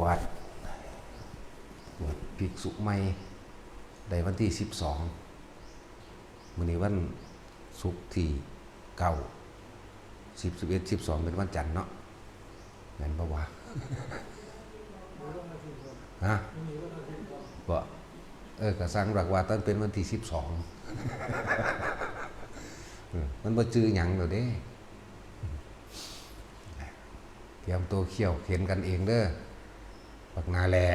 วชบวชภิกษุใหม่ในวันที่สิบสองมื้อนี้วันศุกร์ที่เก้าสิบสิบเอ็ดสิบสองเป็นวันจันทร์เนาะแม่นปะวะฮะบ่เออกระสังรักว่าตอนเป็นวันที่สิบสองมันบ่จือหยังแล้วเด้เตรียมตัวเขี่ยวเข็นกันเองเด้อ ปักนาแหละ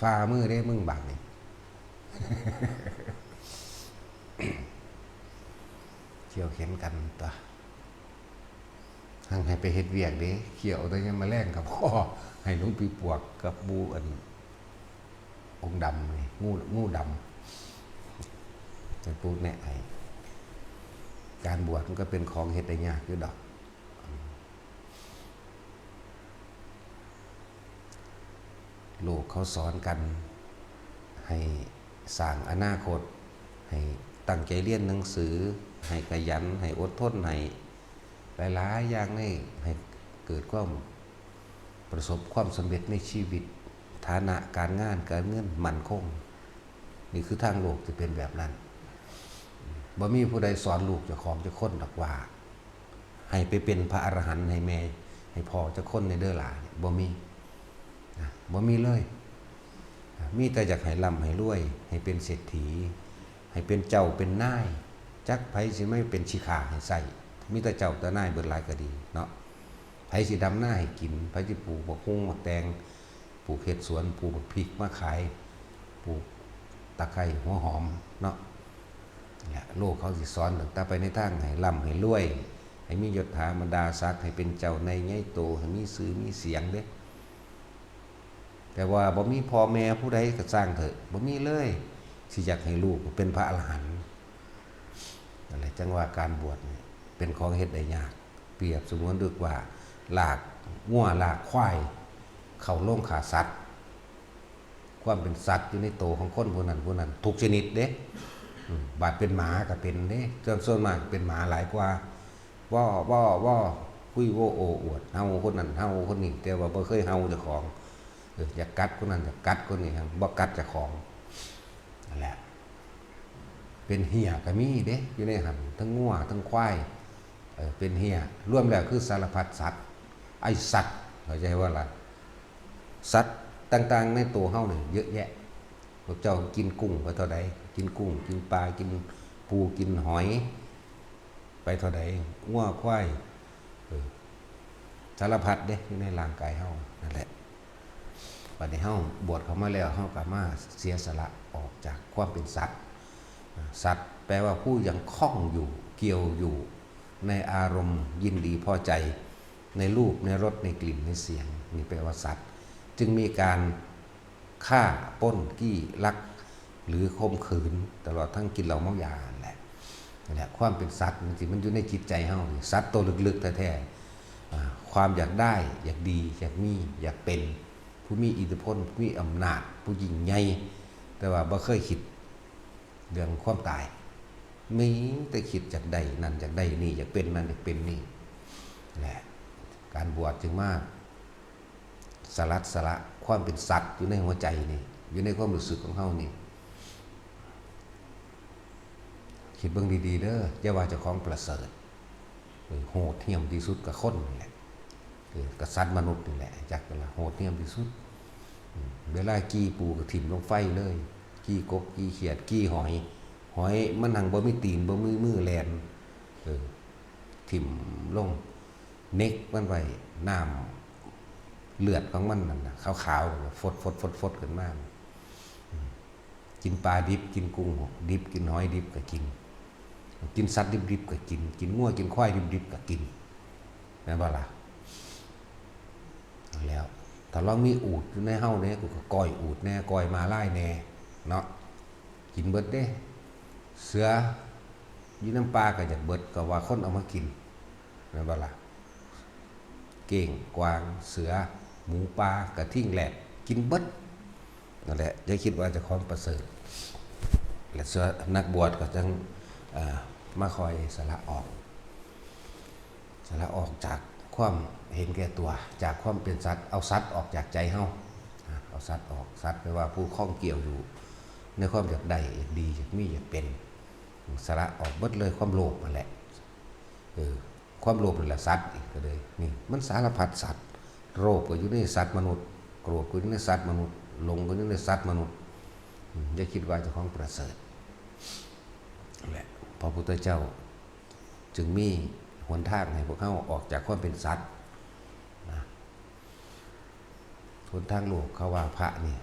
ฟ้ามือเด้มึงบักนี่เขี่ยวเข็นกันตัวทางให้ไปเฮ็ดเวียกเด้เขี่ยวแต่ยังมาแล่งกับพ่อให้ลุงปีปวกกับบูอันองดำนี่งูงูดำจะปูแนะให้การบวชมันก็เป็นของเฮ็ดได้ยากอยู่ดอก ลูกเขาสอนกัน ให้สร้างอนาคต ให้ตั้งใจเรียนหนังสือ ให้ขยัน ให้อดทนให้หลายๆอย่างนี่ให้เกิดความประสบความสำเร็จในชีวิตฐานะการงานการเงินมั่นคง นี่คือทางโลกจะเป็นแบบนั้นบ่มีผู้ใดสอนลูกจะของจะค้นดอกว่า ให้ไปเป็นพระอรหันต์ให้แม่ให้พ่อจะค้นในเด้อหลานบ่มี บ่มีเลย มีแต่อยากให้ร่ำให้รวย ให้เป็นเศรษฐี ให้เป็นเจ้าเป็นนาย จักไผสิไม่เป็นชิขาให้ใส่มีแต่เจ้าแต่นายเบิดหลายก็ดีเนาะไผสิดำหน้าให้กินไผสิปลูกบักฮุ้งบักแตงปลูกเห็ดสวนปลูกบักพริกมาขายปลูกตะไคร้หัวหอมเนาะเนี่ยโลกเขาสิสอนตั้งไปในทางให้ร่ำให้รวย ให้มียศถาบรรดาศักดิ์ให้เป็นเจ้าในใหญ่โตให้มีสื่อมีเสียงเด้ แต่ว่าบ่มีพ่อแม่ผู้ใดก็สร้างเถอะบ่มีเลยสิอยากให้ลูกเป็นพระอรหันต์นั่นแหละจังว่าการบวชเนี่ยเป็นของเฮ็ดได้ยาก เปรียบสมมติดึกว่าลากงัวลากควายเข้าโรงขาสัตว์ ความเป็นสัตว์อยู่ในโตของคนผู้นั้นผู้นั้นทุกชนิดเด้บาดเป็นหมาก็เป็นเด้จนส่วนมากเป็นหมาหลายกว่าว่อว่อว่อคุยโวโออวดเฮาคนนั้นเฮาคนนี้แต่ว่าบ่เคยเฮาเจ้าของ อออยากกัดคนนั้นอยากกัดคนนี้ครับบ่กัดจะของนั่นแหละ เป็นเหี่ยก็มีเด้อยู่ในหันทั้งงัวทั้งควายเออเป็นเหี่ยรวมแล้วคือสารพัดสัตว์ไอสัตว์เข้าใจว่าล่ะสัตว์ต่าง ๆ ในตัวเฮาเนี่ยเยอะแยะพวกเจ้ากินกุ้งไปเท่าใดกินกุ้ง กินปลากินปูกินหอย ไปเท่าใดงัวควายสารพัดเด้อยู่ในร่างกายเฮานั่นแหละ บัดนี้เฮาบวชเข้ามาแล้วเฮาก็มาเสียสละออกจากความเป็นสัตว์ สัตว์แปลว่าผู้ยังคล้องอยู่เกี่ยวอยู่ในอารมณ์ยินดีพอใจ ในรูปในรสในกลิ่นในเสียงนี่แปลว่าสัตว์ จึงมีการฆ่าป้นกี้ลัก หรือข่มขืนตลอดทั้งกินเหล้าเมายาแหละนั่แหละความเป็นสัตว์จริงๆมันอยู่ในจิตใจเฮาสัตว์ตัวลึกๆแท้ๆความอยากได้อยากดีอยากมีอยากเป็น ผู้มีอิทธิพลผู้มีอำนาจ ผู้ยิ่งใหญ่แต่ว่าบ่เคยคิดเรื่องความตายมีแต่คิดจากใดนั่นจากใดนี่อยากเป็นนั่นอยากเป็นนี่แหละการบวชจึงมากสลัดสละความเป็นสัตว์อยู่ในหัวใจนี่อยู่ในความรู้สึกของเฮานี่คิดเบิ่งดีๆเด้ออย่าว่าเจ้าของประเสริฐโหดเหี้ยมที่สุดกับคนนี่แหละ กษัตริย์มนุษย์นี่แหละจักเป็นละโหดเหี้ยมที่สุด เวลากี้ปูก็ถิ่มลงไฟเลย กี้กบกี้เขียดกี้หอย หอยมันหังบ่มีตีนบ่มีมือแลนเออถิ่มลงเน็กมันไว้น้ำเลือดของมันนั่นนะขาวๆฟดฟดฟดฟดขึ้นมาอืมกินปลาดิบกินกุ้งดิบกินหอยดิบก็กิน กินสัตว์ดิบๆก็กิน กินงัวกินควายดิบๆก็กินแม่นบ่ล่ะเอา แล้วถ้าลองมีอูดอยู่ในเฮ้าเนี่ยกูก็ก้อยอูดแน่ก้อยมาไล่แน่เนาะกินเบิดเด้ เสือยี่น้ำปลาก็อยากเบิดก็ว่าคนเอามากินแม่นบ่ล่ะเก่งกวางเสือ หมูปลากระทิ่งแหลกกินเบิดนั่นแหละอย่าคิดว่าจะความประเสริฐและเสือนักบวชก็จังมาคอยสละออก สละออกจากความ เห็นแก่ตัวจากความเป็นสัตว์เอาสัตว์ออกจากใจเฮาเอาสัตว์ออกสัตว์แปลว่าผู้ข้องเกี่ยวอยู่ ในความอยากได้อยากดีอยากมีอยากเป็นสละออกเบิดเลยความโลภนั่นแหละเออความโลภนี่แหละสัตว์อีกก็เลยนี่มันสารพัดสัตว์ โรคก็อยู่ในสัตว์มนุษย์ โกรธก็อยู่ในสัตว์มนุษย์หลงก็อยู่ในสัตว์มนุษย์อย่าคิดว่าเจ้าของประเสริฐแหละพระพุทธเจ้าจึงมีหนทางให้พวกเขาออกจากความเป็นสัตว์นะ หนทางโลกเขาว่าพระนี่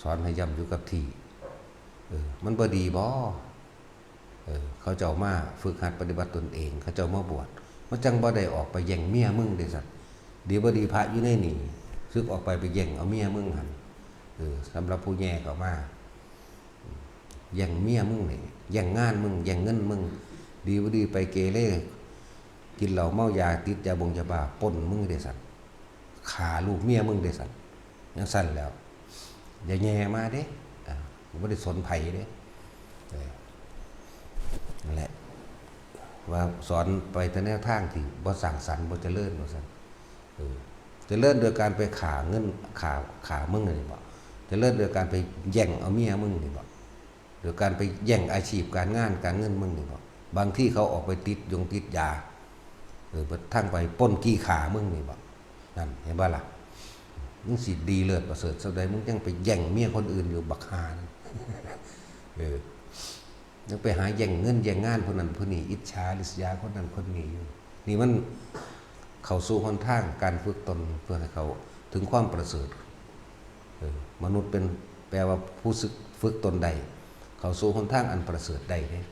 สอนให้ย่ำอยู่กับที่เออมันบ่ดีบ่เออเขาเจ้ามาฝึกหัดปฏิบัติตนเอง เขาเจ้ามาบวชมันจังบ่ได้ออกไปแย่งเมียมึงเด้สัตว์ดีบ่ดีพระอยู่ในนี่ซึกออกไปไปแย่งเอาเมียมึงหันเออสำหรับผู้แย่เขามาแย่งเมียมึงนี่แย่งงานมึงแย่งเงินมึง ดีบ่ดีไปเกเรกินเหล้าเมายาติดยาบงยาบ้าปล้นมึงเด้สัตว์ขาลูกเมียมึงเด้สัตว์ ยังสั่นแล้ว อย่าแย่มาเด้ผมไม่ได้สนไผเด้เออนั่นแหละว่าสอนไปแต่แนวทางที่บ่สั่งสรรค์บ่เจริญบ่สั่นเออเจริญโดยการไปขาเงินขาขามึงนี่บ่เจริญโดยการไปแย่งเอาเมียมึงนี่บ่โดยการไปแย่งอาชีพการงานการเงินมึงนี่บ่บางที่เขาออกไปติดยงติดยาเออทั้งไปป้นกี้ขามึงนี่บ่นั่นเห็นบ่ล่ะ มึงสิดีเลิศประเสริฐสักใดมึงยังไปแย่งเมียคนอื่นอยู่บักฮานเออยังไปหาแย่งเงินแย่งงานคนนั้นคนนี้อิจฉาริษยาคนนั้นคนนี้อยู่นี่มันเข้าสู่หนทางการฝึกตนเพื่อให้เขาถึงความประเสริฐเออมนุษย์เป็นแปลว่าผู้ศึกฝึกตนใด เขาสู่หนทางอันประเสริฐใดเนี่ย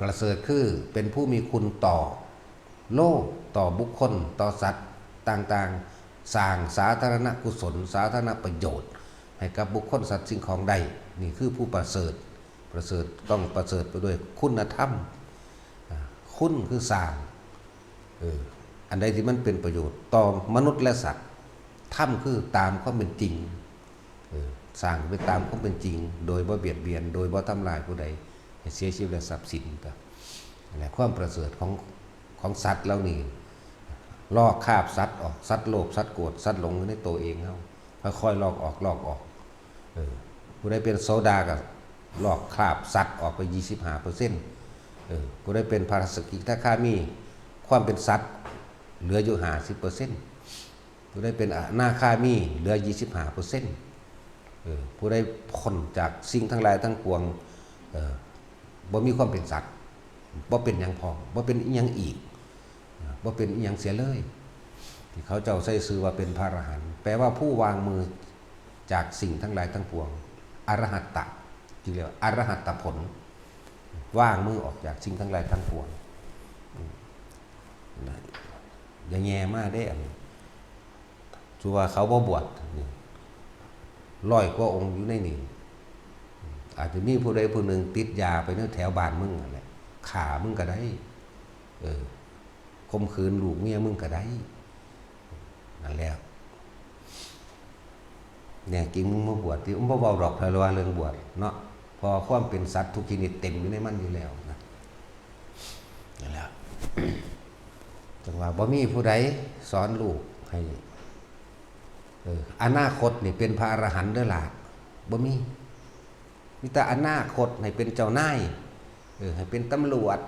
ประเสริฐคือเป็นผู้มีคุณต่อ โลกต่อบุคคล ต่อสัตว์ต่างๆ สร้างสาธารณกุศล สาธารณประโยชน์ ให้กับบุคคลสัตว์สิ่งของใดนี่คือผู้ประเสริฐประเสริฐต้องประเสริฐไปด้วยคุณธรรม คุณคือสร้างเอออันใดที่มันเป็นประโยชน์ต่อมนุษย์และสัตว์ธรรมคือตามความเป็นจริงเออสร้างไปตามความเป็นจริง โดยบ่เบียดเบียน โดยบ่ทำลายผู้ใดให้เสียชีวิตและทรัพย์สินก็ความประเสริฐของของสัตว์เหล่านี้ ลอกคาบสัตว์ออกสัตว์โลภสัตว์โกรธสัตว์หลงในตัวเองเขาค่อยๆลอกออกลอกออกเออผู้ใดเป็นโซดาก็ลอกคราบสัตว์ออกไปยี่สิบห้าเปอร์เซ็นต์เออผู้ใดเป็นพาราสกิถ้าข้ามีความเป็นสัตว์เหลืออยู่ห้าสิบเปอร์เซ็นต์ผู้ใดเป็นอนาคามีเหลือยี่สิบห้าเปอร์เซ็นต์เออผู้ใดพ้นจากสิ่งทั้งหลายทั้งปวงเออบ่มีความเป็นสัตว์บ่เป็นยังพอบ่เป็นยังอีก ว่าเป็นอหย่างเสียเลย ที่เขาเจ้าใส่ซื้อว่าเป็นพระอรหันต์แปลว่าผู้วางมือจากสิ่งทั้งหลายทั้งปวงอรหัตตะจึงเรียกว่าอรหัตตผล ว่างมือออกจากสิ่งทั้งหลายทั้งปวงอย่าแง่มากได้อันนี้ชัวเขาบ่บวชนี่ร้อยกว่าองค์อยู่ในนี่อาจจะมีผู้ใดผู้หนึ่งติดยาไปในแถวบ้านมึงนั่นแหละขามึงก็ได้ เออ คมคืนลูกเมียมึงก็ได้นั่นแหล้วเนี่ยจริงมึงมาบวชที่อุ้มบ่เบาดอกพลว่าเรื่องบวชเนาะพอความเป็นสัตว์ทุกชนิดเต็มอยู่ในมันอยู่แล้วนะนั่นแหละจังว่าบ่มีผู้ใดสอนลูกให้เอออนาคตนี่เป็นพระอรหันต์เด้อล่ะบ่มีมีแต่อนาคตให้เป็นเจ้านายเออให้เป็นตำรวจ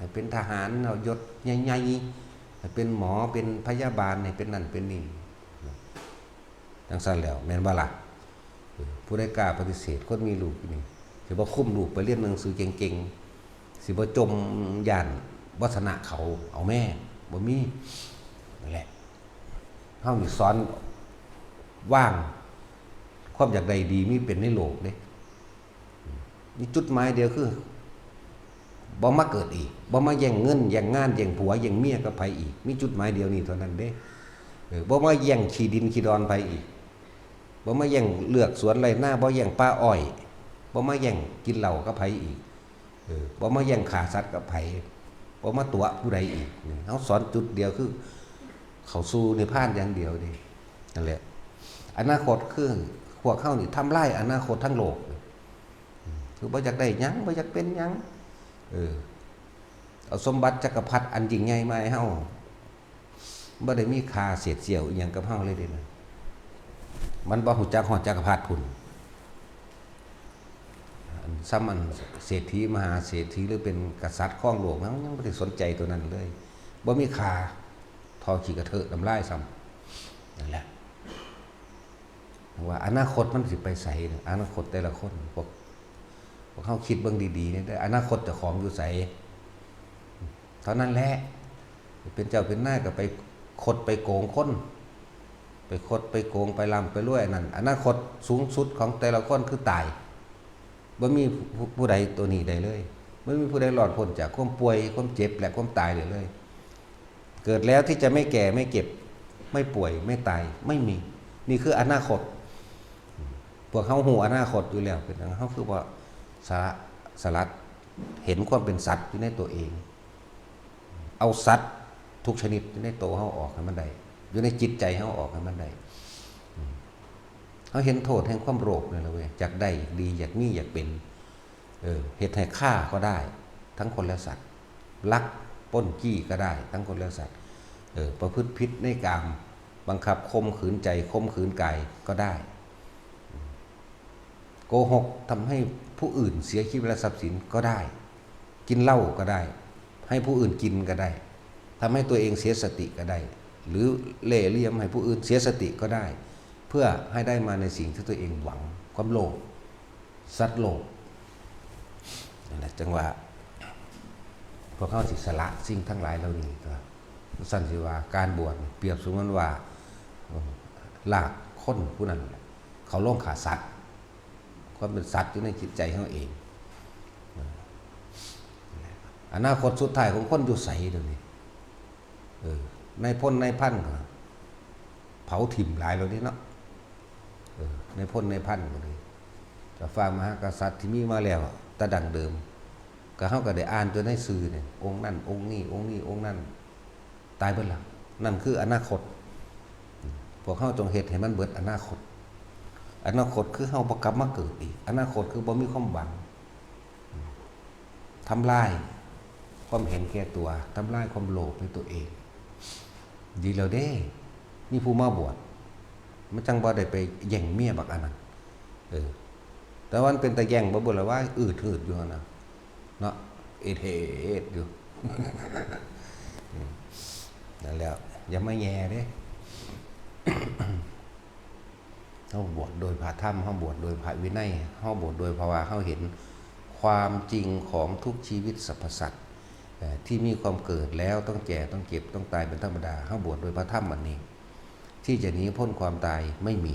ให้เป็นทหารเอายศใหญ่ๆให้เป็นหมอเป็นพยาบาลให้เป็นนั่นเป็นนี่จังสั้นแล้วแม่นบ่ล่ะผู้ใดกล้าปฏิเสธคนมีลูกนี่สิบ่คุ้มลูกไปเรียนหนังสือเก่งๆสิบ่จมย่านวัฒนะเขาเอาแม่บ่มีนั่นแหละเฮานี่สอนว่างความอยากใดดีมีเป็นในโลกเด้มีจุดหมายเดียวคือ บ่มาเกิดอีกบ่มาแย่งเงินแย่งงานแย่งผัวแย่งเมียกับไผอีก มีจุดหมายเดียวนี้เท่านั้นเด้บ่มาแย่งขี้ดินขี้ดอนไปอีกบ่มาแย่งเลือกสวนไรหน้าบ่แย่งป้าอ้อยบ่มาแย่งกินเหล้ากับไผอีกบ่มาแย่งขาสัตว์กับไผบ่มาตัวผู้ใดอีกนี่เฮาสอนจุดเดียวคือ เขาสู่นิพานอย่างเดียวนี่นั่นแหละอนาคตคือพวกเฮานี่ทำลายอนาคตทั้งโลกคือบ่อยากได้ยังบ่อยากเป็นยัง เออเอาสมบัติจักรพรรดิอันยิ่งใหญ่มาให้เฮาบ่ได้มีค่าเสียดเสียวอหย่างกับเฮาเลยเด้นะมันบ่ฮู้จักฮอดจักรพรรดิพุ่นอันซ้ำอันเศรษฐีมหาเศรษฐีหรือเป็นกษัตริย์ครองโลกมันยังบ่ได้สนใจตัวนั้นเลยบ่มีค่าทอขี้กระเทอะน้ำลายซ้ำนั่นแหละว่าอนาคตมันสิไปไสอนาคตแต่ละคนพวก พวกเฮาคิดเบิ่งดีๆเนี่ยอนาคตจ้าของอยู่ไสเท่านั้นแหละเป็นเจ้าเป็นหน้าก็ไปคดไปโกงคนไปคดไปโกงไปลำไปรวยนั่นอนาคตสูงสุดของแต่ละคนคือตายบ่มีผู้ใดตัวนี้ใดเลยไม่มีผู้ใดหลอดพ้นจากความป่วยความเจ็บและความตายเลยเลย เกิดแล้วที่จะไม่แก่ไม่เก็บ ไม่ป่วยไม่ตายไม่มี นี่คืออนาคตพวกเขาหูอนาคตอยู่แล้วเป็นอย่างเขาคือว่า สาระสลัดเห็นความเป็นสัตว์อยู่ในตัวเอง เอาสัตว์ทุกชนิดอยู่ในตัวเขาออกให้มันได้อยู่ในจิตใจเขาออกให้มันได้เขาเห็นโทษแห่งความโลภเลยละเว้ยอยากได้อยากดีอยากมีอยากเป็นเออเหตุให้ฆ่าก็ได้ ทั้งคนและสัตว์ลักปล้นจี้ก็ได้ ทั้งคนและสัตว์เออประพฤติผิดในกามบังคับคมขืนใจคมขืนกายก็ได้ โกหกทำให้ ผู้อื่นเสียชีวิตและทรัพย์สินก็ได้ กินเหล้าก็ได้ ให้ผู้อื่นกินก็ได้ทำให้ตัวเองเสียสติก็ได้ หรือเล่เหลี่ยมให้ผู้อื่นเสียสติก็ได้ เพื่อให้ได้มาในสิ่งที่ตัวเองหวังความโลภสัตว์โลภนั่นแหละจังหวะพวกเขาสิสละสิ่งทั้งหลายเหล่านี้ก็สั้นสิว่าการบวชเปรียบสมือนว่าลากค้นผู้นั้นเขาล่งขาสัตว์ ความเป็นสัตว์อยู่ในจิตใจเขาเองอนาคตสุดท้ายของคนอยู่ใสเดี๋ยวนี้ในพ้นในพันก็เผาถิ่มหลายเรานี้เนาะในพ้นในพันก็เลยจะฟังมหากษัตริย์ที่มีมาแล้วตะดังเดิม ก็เขาก็ได้อ่านจนในสื่อเนี่ยองค์นั่นองค์นี้องค์นี้องค์นั่นตายเบิดละนั่นคืออนาคตพวกเขาจงเหตุให้มันเบิดอนาคต อนาคตคือเฮาบ่กลับมาเกิดอีก อนาคตคือบ่มีความหวังทำลายความเห็นแก่ตัวทำลายความโลภในตัวเอง ดีแล้วเด้มีผู้มาบวชมันจังบ่ได้ไปแย่งเมียบักอันนั้นเออแต่วามันเป็นตะแย่งบ่บ่ละว่าอืดหืดอยู่นะเนาะเอดเฮดอยู่นั่นแล้ว อย่ามาแย่เด้ เฮาบวชโดยพระธรรมเฮาบวชโดยพระวินัยเฮาบวชโดยภาวะเฮาเห็นความจริงของทุกชีวิตสรรพสัตว์ที่มีความเกิดแล้วต้องแก่ต้องเก็บต้องตายเป็นธรรมดาเฮาบวชโดยพระธรรมอันนี้ ที่จะหนีพ้นความตายไม่มี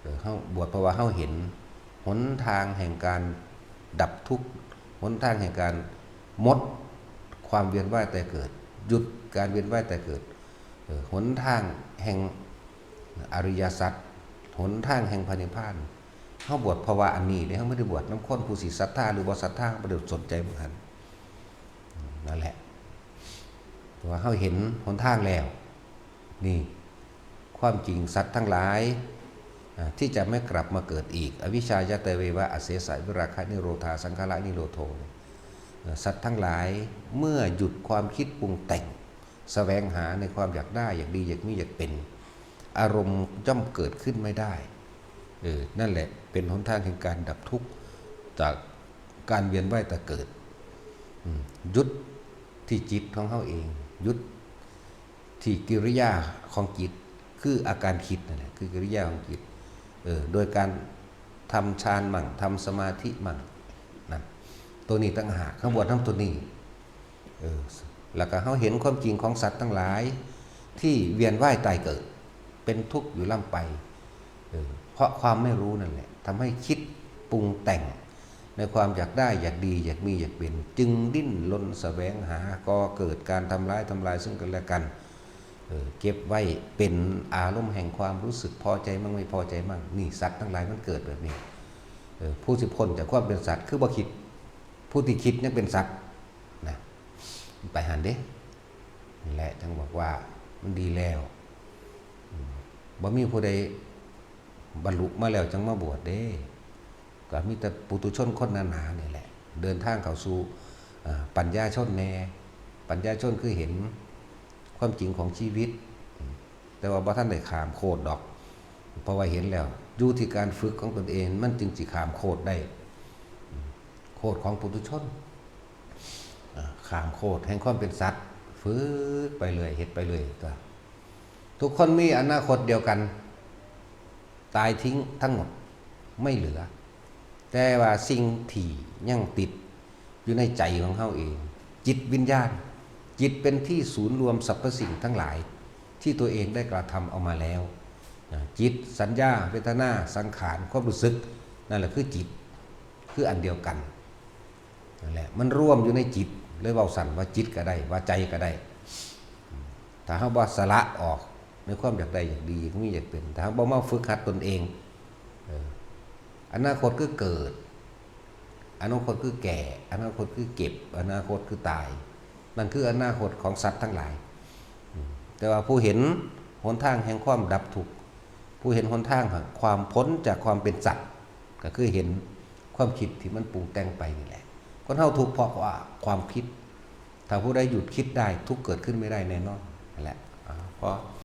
เออเฮาบวชเพราะว่าเฮาเห็นหนทางแห่งการดับทุกข์หนทางแห่งการมดความเวียนว่ายแต่เกิด หยุดการเวียนว่ายแต่เกิดหนทางแห่งอริยสัจ หนทางแห่งพระนิพพานเขาบวชภาวะอันนี้เลยเขาไม่ได้บวชน้ำข้นผู้ศิศรัทธาหรือบ่ศรัทธาไม่ได้สนใจเหมือนกันนั่นแหละเพราะว่าเขาเห็นหนทางแล้ว นี่ความจริงสัตว์ทั้งหลายที่จะไม่กลับมาเกิดอีก อวิชชายะเตเววะอเสสะวิราคะนิโรธาสังขารนิโรโทสัตว์ทั้งหลายเมื่อหยุดความคิดปรุงแต่งแสวงหาในความอยากได้อยากดีอยากมีอยากเป็น อารมณ์ย่อมเกิดขึ้นไม่ได้เออนั่นแหละเป็นหนทางแห่งการดับทุกข์จากการเวียนว่ายแต่เกิดยุดที่จิตของเขาเองยุดที่กิริยาของจิต คืออาการคิดนั่นแหละคือกิริยาของจิตเออโดยการทำฌานมั่งทำสมาธิมั่งนั่นตัวนี้ตั้งหากข้างบนทั้งตัวนี้เออแล้วก็เขาเห็นความจริงของสัตว์ทั้งหลาย ที่เวียนว่ายตายเกิด เป็นทุกข์อยู่ล่ำไปเออเพราะความไม่รู้นั่นแหละทำให้คิดปรุงแต่ง ในความอยากได้อยากดีอยากมีอยากเป็น จึงดิ้นรนแสวงหาก็เกิดการทำร้ายทำลายซึ่งกันและกันเออเก็บไว้เป็นอารมณ์แห่งความรู้สึกพอใจมั่งไม่พอใจมั่งนี่สัตว์ทั้งหลายมันเกิดแบบนี้เออผู้สิพ้นจากความเป็นสัตว์คือบ่คิด ผู้ที่คิดยังเป็นสัตว์นะไปหันเด้นี่แหละจังบอกว่ามันดีแล้ว บ่มีผู้ใดบรรลุมาแล้วจังมาบวชเด้ก็มีแต่ปุตุชนคนหนาๆนี่แหละ เดินทางเข้าสู่ปัญญาชนแน่ปัญญาชนคือเห็นความจริงของชีวิต แต่ว่าบ่ท่านได้ขามโคดดอก เพราะว่าเห็นแล้วอยู่ที่การฝึกของตนเอง มันจึงสิขามโคดได้ โคดของปุถุชนขามโคดแห่งความเป็นสัตว์ ฝึกไปเลยเฮ็ดไปเลยตัว ทุกคนมีอนาคตเดียวกัน ตายทิ้งทั้งหมดไม่เหลือ แต่ว่าสิ่งที่ยังติดอยู่ในใจของเขาเอง จิตวิญญาณ จิตเป็นที่ศูนย์รวมสรรพสิ่งทั้งหลาย ที่ตัวเองได้กระทำเอามาแล้วจิตสัญญาเวทนาสังขารความรู้สึกนั่นแหละคือจิตคืออันเดียวกันนั่นแหละมันร่วมอยู่ในจิตเลยเว่าสั่นว่าจิตก็ได้ว่าใจก็ได้ ถ้าเขาบ่สละออก ในความอยากได้อยากดีก็มีอยากเป็นถ้าเขาบ่มาฝึกหัดตนเองอนาคตคือเกิด อนาคตคือแก่ อนาคตคือเก็บ อนาคตคือตาย นั่นคืออนาคตของสัตว์ทั้งหลาย แต่ว่าผู้เห็นหนทางแห่งความดับทุกข์ผู้เห็นหนทางแห่งความพ้นจากความเป็นสัตว์ก็คือเห็นความคิดที่มันปรุงแต่งไปนี่แหละคนเฮาทุกข์เพราะว่าความคิด ถ้าผู้ใดหยุดคิดได้ทุกเกิดขึ้นไม่ได้แน่นอนนั่นแหละเพราะ